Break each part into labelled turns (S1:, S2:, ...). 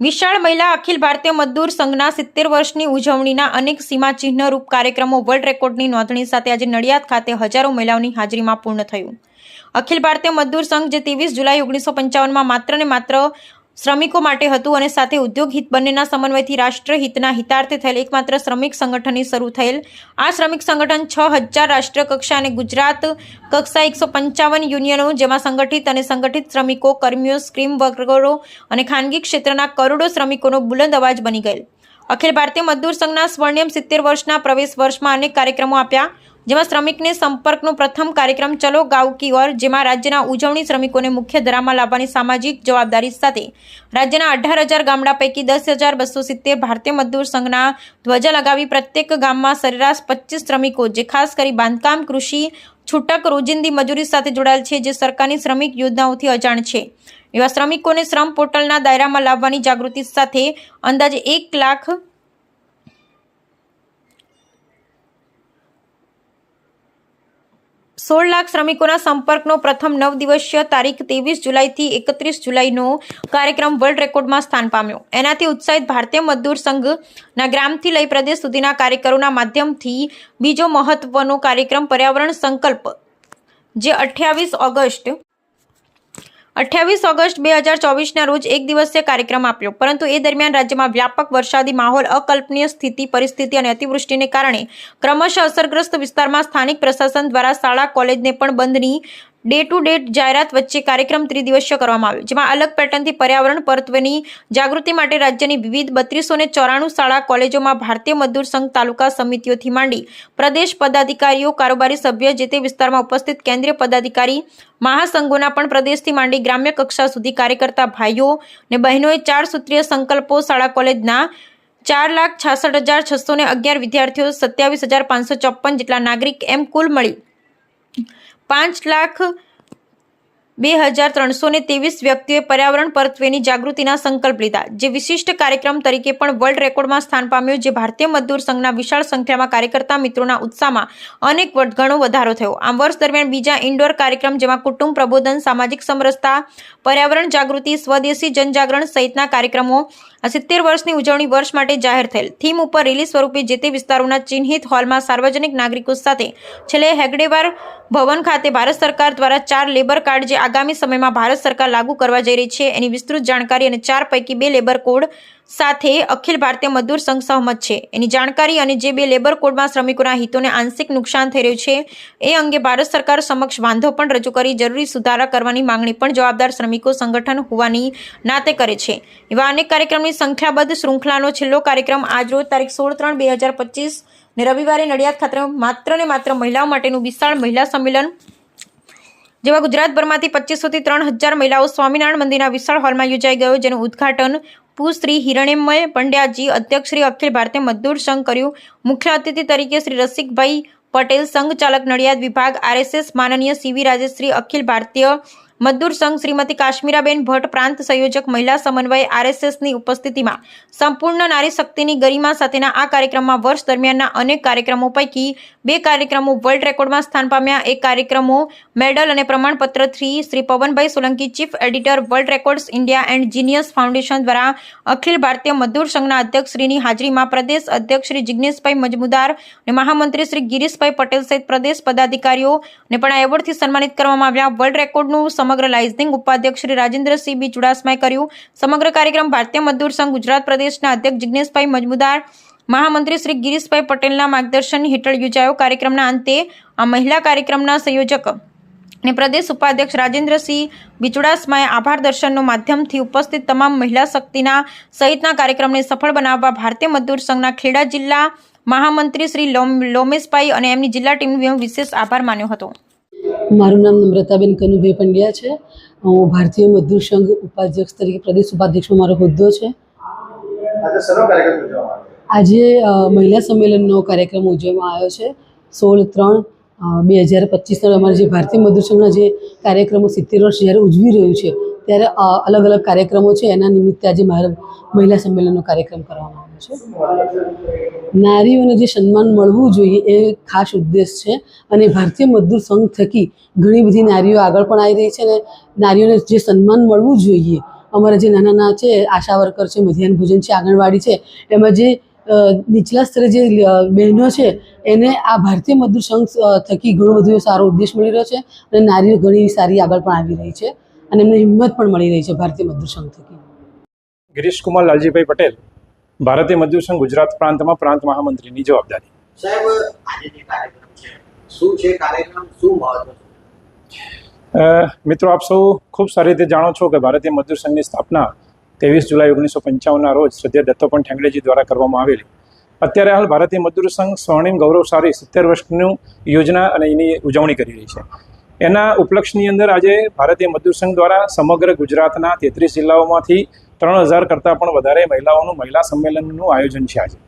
S1: વિશાળ મહિલા અખિલ ભારતીય મજદૂર સંઘના સિત્તેર વર્ષની ઉજવણીના અનેક સીમાચિહ્નરૂપ કાર્યક્રમો વર્લ્ડ રેકોર્ડની નોંધણી સાથે આજે નડિયાદ ખાતે હજારો મહિલાઓની હાજરીમાં પૂર્ણ થયું. અખિલ ભારતીય મજદૂર સંઘ જે ત્રેવીસ જુલાઈ ઓગણીસો પંચાવનમાં માત્ર ને માત્ર શ્રમિકો માટે હતું અને સાથે ઉદ્યોગ હિત બંનેના સમન્વયથી રાષ્ટ્રહિતના હિતાર્થે થયેલ એકમાત્ર શ્રમિક સંગઠનની શરૂ થયેલ. આ શ્રમિક સંગઠન છ હજાર રાષ્ટ્ર કક્ષા અને ગુજરાત કક્ષા એકસો પંચાવન યુનિયનો, જેમાં સંગઠિત અને સંગઠિત શ્રમિકો, કર્મીઓ સ્ક્રીમ વર્કરો અને ખાનગી ક્ષેત્રના કરોડો શ્રમિકોનો બુલંદ અવાજ બની ગયેલ. અખિલ ભારતીય મજદૂર સંઘના સ્વર્ણિમ સિત્તેર વર્ષના પ્રવેશ વર્ષમાં અનેક કાર્યક્રમો આપ્યા. જેમાં શ્રમિકને સંપર્કનો પ્રથમ કાર્યક્રમ ચલો ગાંવ કી ઓર, જેમાં રાજ્યના ઉજવણી શ્રમિકોને મુખ્ય ધરામાં લાવવાની સામાજિક જવાબદારી સાથે રાજ્યના અઢાર હજાર ગામડા પૈકી દસ હજાર બસો સિત્તેર ભારતીય મજદૂર સંઘના ધ્વજા લગાવી પ્રત્યેક ગામમાં સરેરાશ પચીસ શ્રમિકો, જે ખાસ કરી બાંધકામ, કૃષિ, છૂટક, રોજિંદી મજૂરી સાથે જોડાયેલ છે, જે સરકારની શ્રમિક યોજનાઓથી અજાણ છે. એવા શ્રમિકોને શ્રમ પોર્ટલના દાયરામાં લાવવાની જાગૃતિ સાથે અંદાજે એક લાખ સોળ લાખ શ્રમિકોના સંપર્કનો પ્રથમ નવ દિવસીય તારીખ ત્રેવીસ જુલાઈથી એકત્રીસ જુલાઈનો કાર્યક્રમ વર્લ્ડ રેકોર્ડમાં સ્થાન પામ્યો. એનાથી ઉત્સાહિત ભારતીય મજદૂર સંઘના ગ્રામથી લઈ પ્રદેશ સુધીના કાર્યકરોના માધ્યમથી બીજો મહત્વનો કાર્યક્રમ પર્યાવરણ સંકલ્પ, જે અઠ્યાવીસ ઓગસ્ટ અઠ્યાવીસ ઓગસ્ટ બે હજાર ચોવીસના રોજ એક દિવસીય કાર્યક્રમ આપ્યો. પરંતુ એ દરમિયાન રાજ્યમાં વ્યાપક વરસાદી માહોલ, અકલ્પનીય સ્થિતિ, પરિસ્થિતિ અને અતિવૃષ્ટિને કારણે ક્રમશઃ અસરગ્રસ્ત વિસ્તારમાં સ્થાનિક પ્રશાસન દ્વારા શાળા, કોલેજને પણ બંધની ડે ટુ ડે જાહેરાત વચ્ચે કાર્યક્રમ ત્રિદિવસીય કરવામાં આવ્યો, જેમાં અલગ પેટર્નથી પર્યાવરણ, પરત્વની જાગૃતિ માટે રાજ્યની વિવિધ બત્રીસો ને ચોરાણું શાળા કોલેજોમાં ભારતીય મજદૂર સંઘ તાલુકા સમિતિઓથી માંડી પ્રદેશ પદાધિકારીઓ, કારોબારી સભ્ય જે તે વિસ્તારમાં ઉપસ્થિત કેન્દ્રીય પદાધિકારી, મહાસંઘોના પણ પ્રદેશથી માંડી ગ્રામ્ય કક્ષા સુધી કાર્યકર્તા ભાઈઓ ને બહેનોએ ચાર સૂત્રીય સંકલ્પો શાળા કોલેજના ચાર લાખ છાસઠ હજાર છસો ને અગિયાર વિદ્યાર્થીઓ સત્યાવીસ હજાર પાંચસો ચોપન જેટલા નાગરિક એમ કુલ મળી પાંચ લાખ બે હજાર ત્રણસો ને ત્રેવીસ વ્યક્તિઓએ પર્યાવરણ પરત્વેની જાગૃતિના સંકલ્પ લીધા, જે વિશિષ્ટ કાર્યક્રમ તરીકે પણ વર્લ્ડ રેકોર્ડમાં સ્થાન પામ્યો, જે ભારતીય મજદૂર સંઘના વિશાળ સંખ્યામાં કાર્યકર્તા મિત્રોના ઉત્સાહમાં અનેક ઘણો વધારો થયો. આમ વર્ષ દરમિયાન બીજા ઇન્ડોર કાર્યક્રમ જેમાં કુટુંબ પ્રબોધન, સામાજિક સમરસતા, પર્યાવરણ જાગૃતિ, સ્વદેશી જનજાગરણ સહિતના કાર્યક્રમો આ સિત્તેર વર્ષની ઉજવણી વર્ષ માટે જાહેર થયેલ. થીમ ઉપર રિલીઝ સ્વરૂપે જે તે વિસ્તારોના ચિહ્નિત હોલમાં સાર્વજનિક નાગરિકો સાથે છેલ્લે હેગડેવાર ભવન ખાતે ભારત સરકાર દ્વારા ચાર લેબર કાર્ડ જે આગામી સમયમાં ભારત સરકાર લાગુ કરવા જઈ રહી છે, એની વિસ્તૃત જાણકારી અને ચાર પૈકી બે લેબર કોડ સાથે અખિલ ભારતીય મજદૂર સંઘ સહમત છે. એની જાણકારી અને જે બે લેબર કોડમાં શ્રમિકોના હિતોને આંશિક નુકસાન થઈ રહ્યું છે, એ અંગે ભારત સરકાર સમક્ષ વાંધો પણ રજૂ કરી જરૂરી સુધારા કરવાની માંગણી પણ જવાબદાર શ્રમિકો સંગઠન હોવાની નાતે કરે છે. એવા અનેક કાર્યક્રમની સંખ્યાબદ્ધ શૃંખલાનો છેલ્લો કાર્યક્રમ આજરોજ તારીખ સોળ ત્રણ બે હજાર પચીસ ને રવિવારે નડિયાદ ખાતે માત્ર ને માત્ર મહિલાઓ માટેનું વિશાળ મહિલા સંમેલન જેવા ગુજરાતભરમાંથી પચીસોથી ત્રણ હજાર મહિલાઓ સ્વામિનારાયણ મંદિરના વિશાળ હોલમાં યોજાઈ ગયો, જેનું ઉદ્ઘાટન શ્રી હિરણ્યમય પંડ્યાજી અધ્યક્ષ શ્રી અખિલ ભારતીય મજદૂર સંઘ કર્યું. મુખ્ય અતિથિ તરીકે શ્રી રસિકભાઈ પટેલ, સંઘ ચાલક નડિયાદ વિભાગ, આરએસએસ માનનીય સીવી રાજેશ્રી અખિલ ભારતીય મજદૂર સંઘ શ્રીમતી કાશ્મીરાબેન ભટ્ટ પ્રાંત સંયોજક મહિલા સમન્વય આરએસએસની ઉપસ્થિતિમાં સંપૂર્ણ નારી શક્તિની ગરિમા સાથેના આ કાર્યક્રમમાં વર્ષ દરમિયાનના અનેક કાર્યક્રમો પૈકી બે કાર્યક્રમો વર્લ્ડ રેકોર્ડમાં સ્થાન પામ્યા. એક કાર્યક્રમો મેડલ અને પ્રમાણપત્રથી Shri Pavanbhai Solanki, chief editor world records India and genius foundation દ્વારા અખિલ ભારતીય મજદૂર સંઘના અધ્યક્ષ શ્રીની હાજરીમાં પ્રદેશ અધ્યક્ષ શ્રી જિગ્નેશભાઈ મજમુદાર અને મહામંત્રી શ્રી ગિરીશભાઈ પટેલ સહિત પ્રદેશ પદાધિકારીઓને પણ એવોર્ડથી સન્માનિત કરવામાં આવ્યા. વર્લ્ડ રેકોર્ડનું સમગ્ર લાઇઝનિંગ ઉપાધ્યક્ષ શ્રી રાજેન્દ્રસિંહ બી ચુડાસમાએ કર્યું. સમગ્ર કાર્યક્રમ ભારતીય મજદૂર સંઘ ગુજરાત પ્રદેશના અધ્યક્ષ જિજ્ઞેશભાઈ મજમુદાર, મહામંત્રી શ્રી ગિરીશભાઈ પટેલના માર્ગદર્શન હેઠળ યોજાયો કાર્યક્રમના અંતે આ મહિલા કાર્યક્રમના સંયોજક અને પ્રદેશ ઉપાધ્યક્ષ રાજેન્દ્રસિંહ બિચુડાસમાએ આભાર દર્શનનો માધ્યમથી ઉપસ્થિત તમામ મહિલા શક્તિના સહિતના કાર્યક્રમને સફળ બનાવવા ભારતીય મજદૂર સંઘના ખેડા જિલ્લા મહામંત્રી શ્રી લોમેશભાઈ અને એમની જિલ્લા ટીમનો વિશેષ આભાર માન્યો હતો.
S2: મારું નામ નમ્રતાબેન કનુભાઈ પંડ્યા છે. હું ભારતીય મજદૂર સંઘ ઉપાધ્યક્ષ તરીકે પ્રદેશ ઉપાધ્યક્ષનો મારો હોદ્દો છે.
S3: આજે
S2: મહિલા સંમેલનનો કાર્યક્રમ ઉજવવામાં આવ્યો છે. સોળ ત્રણ બે હજાર પચીસના અમારા જે ભારતીય મજદૂર સંઘના જે કાર્યક્રમો સિત્તેર વર્ષ જ્યારે ઉજવી રહ્યું છે ત્યારે અલગ અલગ કાર્યક્રમો છે. એના નિમિત્તે આજે મારા મહિલા સંમેલનનો કાર્યક્રમ કરવામાં આવ્યો. નારીઓને જે સન્માન મળવું જોઈએ એ ખાસ ઉદ્દેશ છે અને ભારતીય મજદૂર સંઘ થકી ઘણી બધી નારીઓ આગળ પણ આવી રહી છે અને નારીઓને જે સન્માન મળવું જોઈએ, અમારા જે નાના નાના છે, આશા વર્કર છે, મધ્યાહન ભોજન છે, આંગણવાડી છે, એમાં જે નીચલા સ્તરે જે બહેનો છે, એને આ ભારતીય મજદૂર સંઘ થકી ઘણો બધો સારો ઉદ્દેશ મળી રહ્યો છે અને નારીઓ ઘણી સારી આગળ પણ આવી રહી છે અને એમને હિંમત પણ મળી રહી છે ભારતીય મજદૂર સંઘ થકી.
S4: ગિરીશ કુમાર લાલજીભાઈ પટેલ. ભારતીય મજદૂર સંઘ ગુજરાત પ્રાંતમાં પ્રાંત મહામંત્રીની જવાબદારી.
S5: સાહેબ આજે જે કાર્યક્રમ છે શું છે કાર્યક્રમ? શું મહત્વ
S4: અ, મિત્રો આપ સૌ ખૂબ સારી રીતે જાણો છો કે ભારતીય મજદૂર સંઘની સ્થાપના ત્રેવીસ જુલાઈ ઓગણીસો પંચાવનના રોજ શ્રદ્ધેય દત્તોપંત ઠેંગડેજી દ્વારા કરવામાં આવેલી. અત્યારે હાલ ભારતીય મજદૂર સંઘ સ્વર્ણિમ ગૌરવશાળી સિત્તેર વર્ષનું યોજના અને એની ઉજવણી કરી રહી છે. એના ઉપલક્ષની અંદર આજે ભારતીય મજદૂર સંઘ દ્વારા સમગ્ર ગુજરાતના તેત્રીસ જિલ્લાઓમાંથી ત્રણ હજાર કરતાં પણ વધારે મહિલાઓનું મહિલા સંમેલનનું આયોજન છે આજે.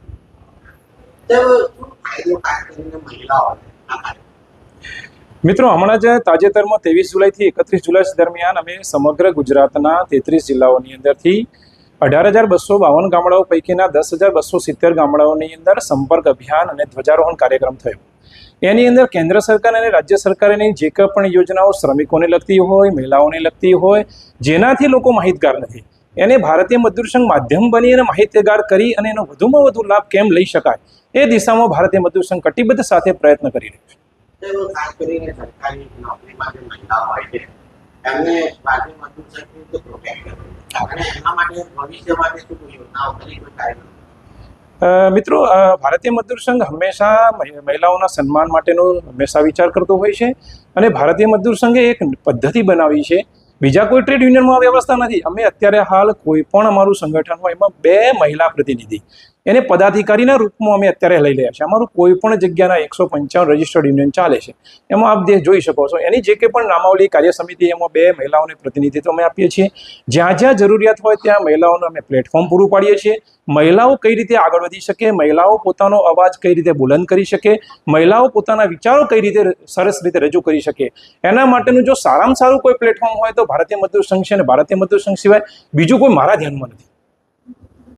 S4: મિત્રો, હમણાં જ તાજેતરમાં ત્રેવીસ જુલાઈથી એકત્રીસ જુલાઈ દરમિયાન અમે સમગ્ર ગુજરાતના તેત્રીસ જિલ્લાઓની અંદરથી અઢાર હજાર બસો બાવન ગામડાઓ પૈકીના દસ હજાર બસો સિત્તેર ગામડાઓની અંદર સંપર્ક અભિયાન અને ધ્વજારોહણ કાર્યક્રમ થયો. એની અંદર કેન્દ્ર સરકાર અને રાજ્ય સરકારની જે પણ યોજનાઓ શ્રમિકોને લગતી હોય, મહિલાઓને લગતી હોય, જેનાથી લોકો માહિતગાર નથી. એને ભારતીય મજદૂર સંઘ માધ્યમ બની અને માહિતગાર કરી અને એનો વધુમાં વધુ લાભ કેમ લઈ શકાય એ દિશામાં ભારતીય મજદૂર સંઘ કટિબદ્ધ સાથે પ્રયત્ન કરી રહ્યું છે. મિત્રો ભારતીય મજદૂર સંઘ હંમેશા મહિલાઓના સન્માન માટેનો હંમેશા વિચાર કરતો હોય છે અને ભારતીય મજદૂર સંઘે એક પદ્ધતિ બનાવી છે બીજા કોઈ ટ્રેડ યુનિયનમાં વ્યવસ્થા નથી. અમે અત્યારે હાલ કોઈ પણ અમારું સંગઠન હોય, એમાં બે મહિલા પ્રતિનિધિ. એને પદાધિકારીના રૂપમાં અમે અત્યારે લઈ રહ્યા છીએ. અમારું કોઈ પણ જગ્યાના એકસો પંચાવન રજિસ્ટર્ડ યુનિયન ચાલે છે. એમાં આપ દેશ જોઈ શકો છો, એની જે કંઈ પણ નામાવલી કાર્ય સમિતિ, એમાં બે મહિલાઓને પ્રતિનિધિત્વ અમે આપીએ છીએ. જ્યાં જ્યાં જરૂરિયાત હોય ત્યાં મહિલાઓને અમે પ્લેટફોર્મ પૂરું પાડીએ છીએ. મહિલાઓ કઈ રીતે આગળ વધી શકે, મહિલાઓ પોતાનો અવાજ કઈ રીતે બુલંદ કરી શકે, મહિલાઓ પોતાના વિચારો કઈ રીતે સરસ રીતે રજૂ કરી શકે. એના માટેનું જો સારામાં સારું કોઈ પ્લેટફોર્મ હોય તો ભારતીય મજદૂર સંઘ છે અને ભારતીય મજદૂર સંઘ સિવાય બીજું કોઈ મારા ધ્યાનમાં નથી.